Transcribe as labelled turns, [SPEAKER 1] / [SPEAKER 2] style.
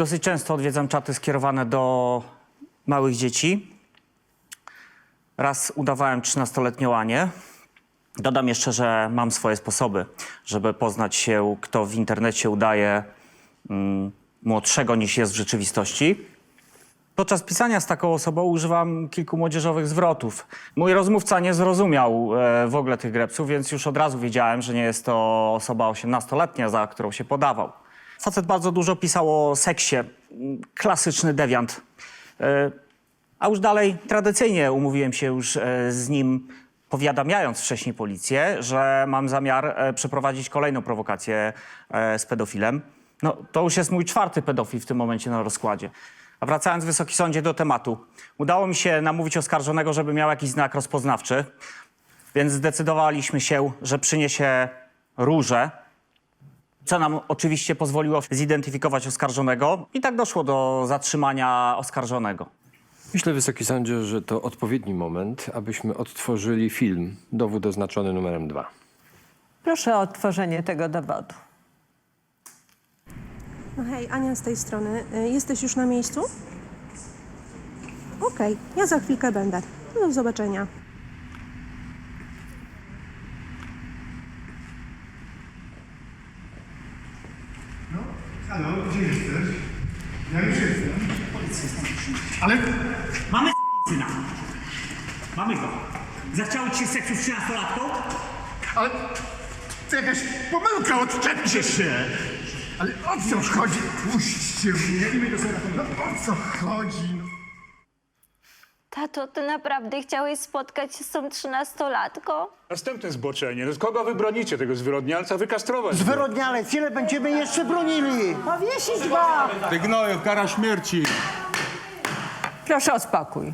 [SPEAKER 1] Dosyć często odwiedzam czaty skierowane do małych dzieci. Raz udawałem 13-letnią Anię. Dodam jeszcze, że mam swoje sposoby, żeby poznać się, kto w internecie udaje mm, młodszego niż jest w rzeczywistości. Podczas pisania z taką osobą używam kilku młodzieżowych zwrotów. Mój rozmówca nie zrozumiał e, w ogóle tych grepsów, więc już od razu wiedziałem, że nie jest to osoba 18-letnia, za którą się podawał. Facet bardzo dużo pisał o seksie. Klasyczny dewiant. E, a już dalej, tradycyjnie umówiłem się już e, z nim, powiadamiając wcześniej policję, że mam zamiar e, przeprowadzić kolejną prowokację z pedofilem. No, to już jest mój czwarty pedofil w tym momencie na rozkładzie. A wracając, Wysoki Sądzie, do tematu. Udało mi się namówić oskarżonego, żeby miał jakiś znak rozpoznawczy, więc zdecydowaliśmy się, że przyniesie róże, co nam oczywiście pozwoliło zidentyfikować oskarżonego i tak doszło do zatrzymania oskarżonego.
[SPEAKER 2] Myślę, Wysoki Sądzie, że to odpowiedni moment, abyśmy odtworzyli film, dowód oznaczony numerem 2.
[SPEAKER 3] Proszę o odtworzenie tego dowodu.
[SPEAKER 4] No hej, Ania z tej strony. Y, Jesteś już na miejscu? Okej, ja za chwilkę będę. Do zobaczenia.
[SPEAKER 5] Halo, gdzie jesteś? Ja już jestem. Ale
[SPEAKER 6] Mamy syna. Mamy go. Zachciało ci się seksu z 13-latką?
[SPEAKER 5] Ale to jakaś pomyłka, odczepcie się! Ale o co chodzi? Puśćcie mnie! No, o co chodzi? No.
[SPEAKER 7] Tato, ty naprawdę chciałeś spotkać się z tą trzynastolatka?
[SPEAKER 8] Następne zboczenie. Kogo wy bronicie? Tego zwyrodnialca wykastrować?
[SPEAKER 9] Zwyrodnialec, ile będziemy jeszcze bronili?
[SPEAKER 3] Powiesić go!
[SPEAKER 8] Ty gnoju, kara śmierci.
[SPEAKER 3] Proszę o spokój.